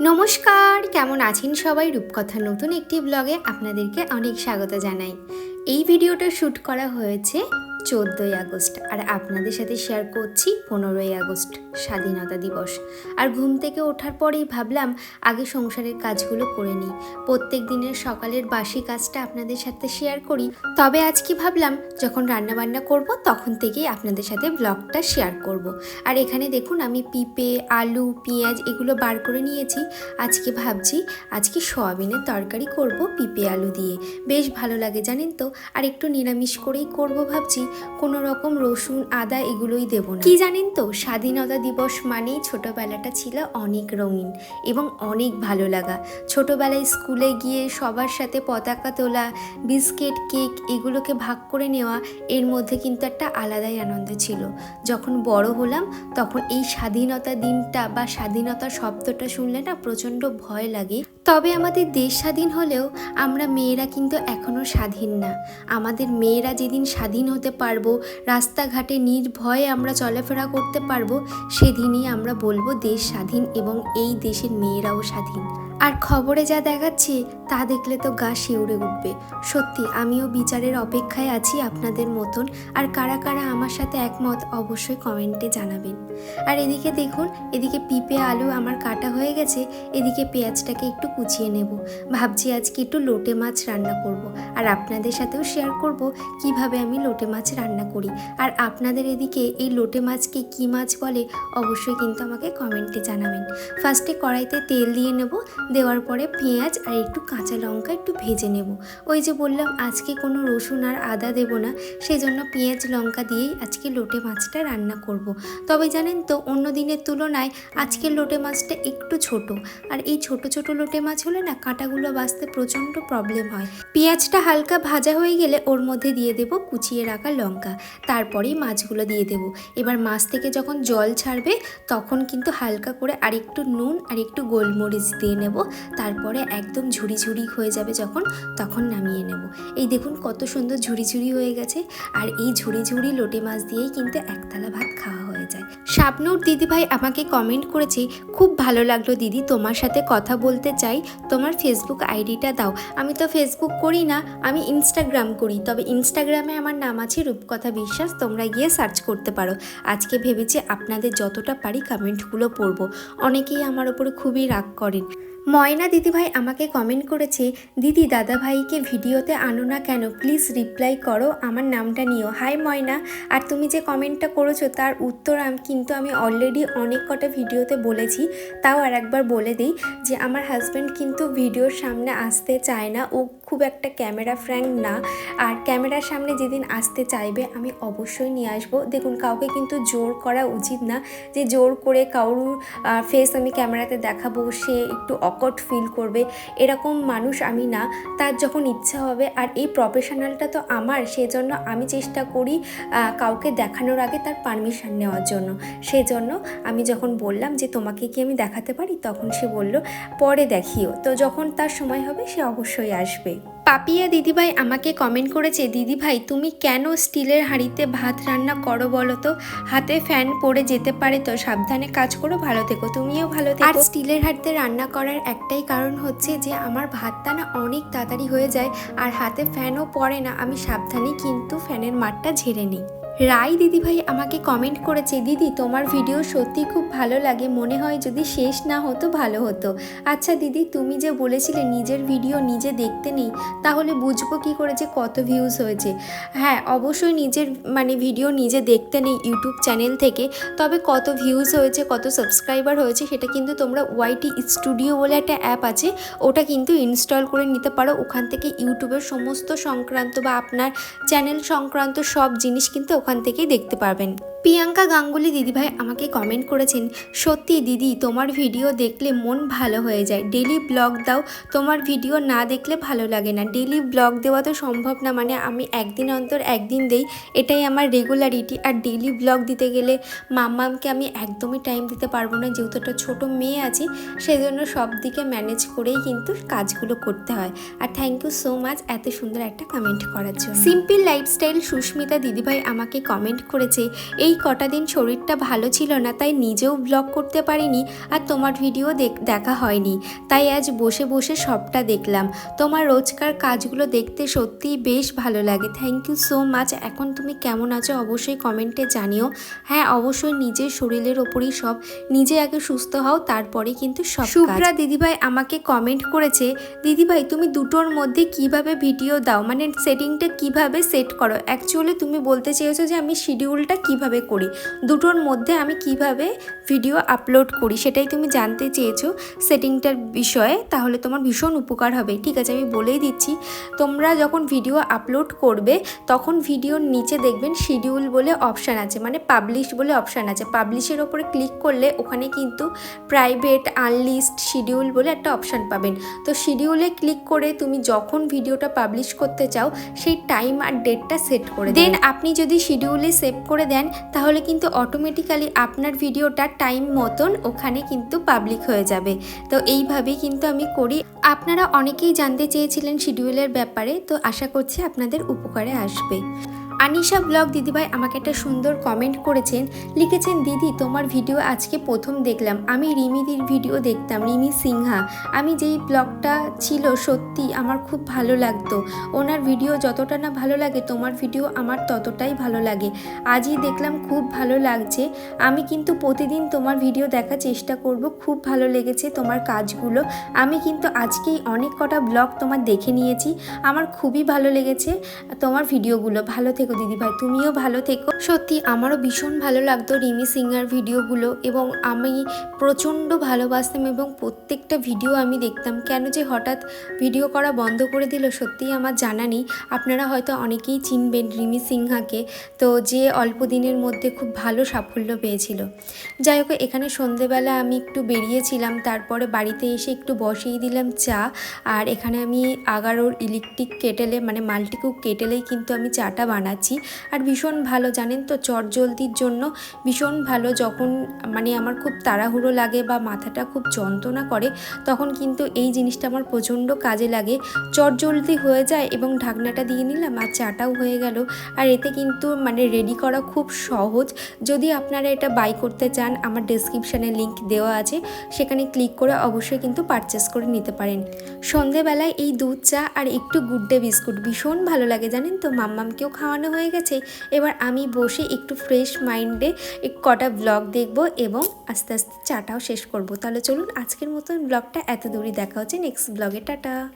নমস্কার, কেমন আছেন সবাই? রূপকথা নতুন একটি ব্লগে আপনাদেরকে অনেক স্বাগত জানাই। এই ভিডিওটা শ্যুট করা হয়েছে চোদ্দোই আগস্ট। আর আপনাদের সাথে শেয়ার করছি পনেরোই আগস্ট, স্বাধীনতা দিবস। আর ঘুম থেকে ওঠার পরেই ভাবলাম, আগে সংসারের কাজগুলো করে নিই। প্রত্যেক দিনের সকালের বাসি কাজটা আপনাদের সাথে শেয়ার করি। তবে আজকে ভাবলাম, যখন রান্নাবান্না করব, তখন থেকেই আপনাদের সাথে ব্লগটা শেয়ার করব। আর এখানে দেখুন, আমি পিঁপে, আলু, পেঁয়াজ এগুলো বার করে নিয়েছি। আজকে ভাবছি, আজকে সয়াবিনের তরকারি করব পিঁপে আলু দিয়ে। বেশ ভালো লাগে জানেন তো? আর একটু নিরামিষ করেই করব ভাবছি। কোনো রকম রসুন, আদা এগুলোই দেবো না। কি জানেন তো, স্বাধীনতা দিবস মানেই ছোটবেলাটা ছিল অনেক রঙিন এবং অনেক ভালো লাগা। ছোটবেলায় স্কুলে গিয়ে সবার সাথে পতাকা তোলা, বিস্কিট, কেক এগুলোকে ভাগ করে নেওয়া, এর মধ্যে কিন্তু একটা আলাদাই আনন্দ ছিল। যখন বড় হলাম, তখন এই স্বাধীনতা দিনটা বা স্বাধীনতা শব্দটা শুনলে না প্রচণ্ড ভয় লাগে। তবে আমাদের দেশ স্বাধীন হলেও আমরা মেয়েরা কিন্তু এখনও স্বাধীন না। আমাদের মেয়েরা যেদিন স্বাধীন হতে পারব, রাস্তাঘাটে নির্ভয়ে আমরা চলাফেরা করতে পারব, সেদিনই আমরা বলব দেশ স্বাধীন এবং এই দেশের মেয়েরাও স্বাধীন। আর খবরে যা দেখাচ্ছে, তা দেখলে তো গা শিউরে উঠবে। সত্যি, আমিও বিচারের অপেক্ষায় আছি আপনাদের মতন, আর কারা কারা আমার সাথে একমত অবশ্যই কমেন্টে জানাবেন। আর এদিকে দেখুন, এদিকে পিঁপে আলু আমার কাটা হয়ে গেছে, এদিকে পেঁয়াজটাকে একটু কুচিয়ে নেব। ভাবছি আজকে একটু লোটে মাছ রান্না করব। আর আপনাদের সাথেও শেয়ার করব কীভাবে আমি লোটে মাছ রান্না করি। আর আপনাদের এদিকে এই লোটে মাছকে কি মাছ বলে অবশ্যই কিন্তু আমাকে কমেন্টে জানাবেন। ফার্স্টে কড়াইতে তেল দিয়ে নেব, দেওয়ার পরে পেঁয়াজ আর একটু কাঁচা লঙ্কা একটু ভেজে নেব। ওই যে বললাম, আজকে কোনো রসুন আর আদা দেব না সেই জন্য পেঁয়াজ লঙ্কা দিয়েই আজকে লোটে মাছটা রান্না করব। তবে জানেন তো, অন্য দিনের তুলনায় আজকের লোটে মাছটা একটু ছোট। আর এই ছোট ছোট লোটে মাছ হলে না কাঁটাগুলো বাঁচতে প্রচণ্ড প্রবলেম হয়। পেঁয়াজটা হালকা ভাজা হয়ে গেলে ওর মধ্যে দিয়ে দেব কুচিয়ে রাখা লঙ্কা, তারপরেই মাছগুলো দিয়ে দেব। এবার মাছ থেকে যখন জল ছাড়বে, তখন কিন্তু হালকা করে আর একটু নুন আর একটু গোলমরিচ দিয়ে নেব। তারপরে একদম ঝুড়ি ঝুড়ি হয়ে যাবে যখন, তখন নামিয়ে নেব। এই দেখুন কত সুন্দর ঝুড়ি ঝুড়ি হয়ে গেছে। আর এই ঝুড়ি ঝুড়ি লোটে মাছ দিয়েই কিন্তু একতলা ভাত খাওয়া হয়ে যায়। শাবনুর দিদিভাই আমাকে কমেন্ট করেছে, খুব ভালো লাগল দিদি, তোমার সাথে কথা বলতে চাই। তোমার ফেসবুক আইডিটা দাও। আমি তো ফেসবুক করি না, আমি ইনস্টাগ্রাম করি। তবে ইনস্টাগ্রামে আমার নাম আছে রূপকথা বিশ্বাস, তোমরা গিয়ে সার্চ করতে পারো। আজকে ভেবেছি আপনাদের যতটা পারি কমেন্টগুলো পড়ব। অনেকেই আমার ওপরে খুবই রাগ করেন। ময়না দিদিভাই আমাকে কমেন্ট করেছে, দিদি দাদাভাইকে ভিডিওতে আনো না কেন? প্লিজ রিপ্লাই করো, আমার নামটা নিও। হাই ময়না, আর তুমি যে কমেন্টটা করেছ, তার উত্তর কিন্তু আমি অলরেডি অনেক কটা ভিডিওতে বলেছি। তাও আর একবার বলে দিই যে, আমার হাজব্যান্ড কিন্তু ভিডিওর সামনে আসতে চায় না। ও খুব একটা ক্যামেরা ফ্র্যাঙ্ক না। আর ক্যামেরার সামনে যেদিন আসতে চাইবে, আমি অবশ্যই নিয়ে আসব। দেখুন, কাউকে কিন্তু জোর করা উচিত না যে জোর করে কারুর ফেস আমি ক্যামেরাতে দেখাবো, সে একটু অকট ফিল করবে। এরকম মানুষ আমি না। তার যখন ইচ্ছা হবে, আর এই প্রফেশনালটা তো আমার, সেজন্য আমি চেষ্টা করি কাউকে দেখানোর আগে তার পারমিশন নেওয়ার জন্য। সেজন্য আমি যখন বললাম যে, তোমাকে কি আমি দেখাতে পারি? তখন সে বলল, পরে দেখিও। তো যখন তার সময় হবে, সে অবশ্যই আসবে। পাপিয়া দিদিভাই আমাকে কমেন্ট করেছে, দিদিভাই, তুমি কেন স্টিলের হাঁড়িতে ভাত রান্না করো বলো তো? হাতে ফ্যান পড়ে যেতে পারে তো, সাবধানে কাজ করো, ভালো থেকো, তুমিও ভালো থেকো। আর স্টিলের হাঁড়িতে রান্না করার একটাই কারণ হচ্ছে যে, আমার ভাতটা না অনেক তাড়াতাড়ি হয়ে যায়, আর হাতে ফ্যানও পড়ে না, আমি সাবধানে কিন্তু ফ্যানের মাঠটা ঝেড়ে নিই। রাই দিদিভাই আমাকে কমেন্ট করেছে, দিদি, তোমার ভিডিও সত্যি খুব ভালো লাগে। মনে হয় যদি শেষ না হতো, ভালো হতো। আচ্ছা দিদি, তুমি যে বলেছিলে নিজের ভিডিও নিজে দেখতে নেই, তাহলে বুঝব কি করে যে কত ভিউজ হয়েছে? হ্যাঁ অবশ্যই নিজের মানে ভিডিও নিজে দেখতে নেই ইউটিউব চ্যানেল থেকে। তবে কত ভিউজ হয়েছে, কত সাবস্ক্রাইবার হয়েছে, সেটা কিন্তু তোমরা ওয়াইটি স্টুডিও বলে একটা অ্যাপ আছে। ওটা কিন্তু ইনস্টল করে নিতে পারো। ওখান থেকে ইউটিউবের সমস্ত সংক্রান্ত বা আপনার চ্যানেল সংক্রান্ত সব জিনিস কিন্তু ওখান থেকেই দেখতে পারবেন। প্রিয়াঙ্কা গাঙ্গুলি দিদিভাই আমাকে কমেন্ট করেছেন, সত্যি দিদি, তোমার ভিডিও দেখলে মন ভালো হয়ে যায়। ডেলি ব্লগ দাও, তোমার ভিডিও না দেখলে ভালো লাগে না। ডেলি ব্লগ দেওয়া তো সম্ভব না মানে আমি একদিন অন্তর একদিন দেই। এটাই আমার রেগুলারিটি আর ডেলি ব্লগ দিতে গেলে মাম্মামকে আমি একদমই টাইম দিতে পারব না। যেহেতু একটা ছোটো মেয়ে আছি, সেজন্য সব দিকে ম্যানেজ করেই কিন্তু কাজগুলো করতে হয়। আর থ্যাংক ইউ সো মাচ এত সুন্দর একটা কমেন্ট করার জন্য। সিম্পল লাইফস্টাইল সুস্মিতা দিদিভাই আমাকে কমেন্ট করেছে, এই কটা দিন শরীরটা ভালো ছিল না, তাই নিজেও ব্লগ করতে পারিনি আর তোমার ভিডিও দেখ- হয়নি। তাই আজ বসে বসে সবটা দেখলাম। তোমার রোজকার কাজগুলো দেখতে সত্যিই বেশ ভালো লাগে। থ্যাংক ইউ সো মাচ এখন তুমি কেমন আছো অবশ্যই কমেন্টে জানিও। হ্যাঁ অবশ্যই নিজের শরীরের ওপরই সব। নিজে আগে সুস্থ হও, তারপরে কিন্তু সব শুভ্রা দিদিভাই আমাকে কমেন্ট করেছে, দিদিভাই, তুমি দুটোর মধ্যে কীভাবে ভিডিও দাও? মানে সেটিংটা কীভাবে সেট করো? অ্যাকচুয়ালি তুমি বলতে চেয়েছো যে আমি শিডিউলটা কীভাবে করি। দুটোর মধ্যে আমি কীভাবে ভিডিও আপলোড করি সেটাই তুমি জানতে চেয়েছো সেটিংটার বিষয়ে তাহলে তোমার ভীষণ উপকার হবে। ঠিক আছে আমি বলেই দিচ্ছি তোমরা যখন ভিডিও আপলোড করবে তখন ভিডিওর নিচে দেখবেন শিডিউল বলে অপশান আছে মানে পাবলিশ বলে অপশান আছে। পাবলিশের ওপরে ক্লিক করলে ওখানে কিন্তু প্রাইভেট আনলিস্ট শিডিউল বলে একটা অপশান পাবেন। তো শিডিউলে ক্লিক করে তুমি যখন ভিডিওটা পাবলিশ করতে চাও সেই টাইম আর ডেটটা সেট করে দেন আপনি যদি শিডিউলে সেভ করে দেন তাহলে কিন্তু অটোমেটিক্যালি আপনার ভিডিওটা টাইম মতন ওখানে কিন্তু পাবলিক হয়ে যাবে। তো এইভাবেই কিন্তু আমি করি। আপনারা অনেকেই জানতে চেয়েছিলেন শিডিউলের ব্যাপারে, তো আশা করছি আপনাদের উপকারে আসবে। আনিশা ব্লগ দিদিভাই আমাকে একটা সুন্দর কমেন্ট করেছেন, লিখেছেন, দিদি, তোমার ভিডিও আজকে প্রথম দেখলাম। আমি রিমিদির ভিডিও দেখতাম, রিমি সিংহা। আমি যেই ব্লগটা ছিল, সত্যি আমার খুব ভালো লাগতো। ওনার ভিডিও যতটা না ভালো লাগে, তোমার ভিডিও আমার ততটাই ভালো লাগে। আজই দেখলাম খুব ভালো লাগছে। আমি কিন্তু প্রতিদিন তোমার ভিডিও দেখার চেষ্টা করব। খুব ভালো লেগেছে তোমার কাজগুলো। আমি কিন্তু আজকেই অনেক কটা ব্লগ তোমার দেখে নিয়েছি। আমার খুবই ভালো লেগেছে তোমার ভিডিওগুলো ভালো থেকো। দিদিভাই। তুমিও ভালো থেকো। সত্যি, আমারও ভীষণ ভালো লাগতো রিমি সিংহার ভিডিওগুলো এবং আমি প্রচণ্ড ভালোবাসতাম এবং প্রত্যেকটা ভিডিও আমি দেখতাম। কেন যে হঠাৎ ভিডিও করা বন্ধ করে দিল, সত্যিই আমার জানা নেই। আপনারা হয়তো অনেকেই চিনবেন রিমি সিংহাকে। তো যে অল্প দিনের মধ্যে খুব ভালো সাফল্য পেয়েছিল। যাই হোক, এখানে সন্ধেবেলা আমি একটু বেরিয়েছিলাম, তারপরে বাড়িতে এসে একটু বসিয়ে দিলাম চা। আর এখানে আমি আগারোর ইলেকট্রিক কেটেলে মানে মাল্টিকুক কেটেলেই কিন্তু আমি চাটা বানাচ্ছি আর ভীষণ ভালো, জানেন তো, চটজলদির জন্য ভীষণ ভালো, যখন মানে আমার খুব তাড়াহুড়ো লাগে বা মাথাটা খুব যন্ত্রণা করে, তখন কিন্তু এই জিনিসটা আমার প্রচণ্ড কাজে লাগে। চটজলদি হয়ে যায় এবং ঢাকনাটা দিয়ে নিলাম আর চাটাও হয়ে গেল। আর এতে কিন্তু মানে রেডি করা খুব সহজ। যদি আপনারা এটা বাই করতে চান, আমার ডেসক্রিপশানে লিঙ্ক দেওয়া আছে, সেখানে ক্লিক করে অবশ্যই কিন্তু পারচেস করে নিতে পারেন। সন্ধেবেলায় এই দুধ চা আর একটু গুড ডে বিস্কুট ভীষণ ভালো লাগে, জানেন তো, মাম্মামকেও খাওয়ানো হয়ে গেছে, এবার আমি বসে একটু ফ্রেশ মাইন্ডে কটা ব্লগ দেখব এবং আস্তে আস্তে চাটাও শেষ করব। তাহলে চলুন আজকের মতন ব্লগটা এত দূরই দেখা হচ্ছে। নেক্সট ব্লগে টাটা!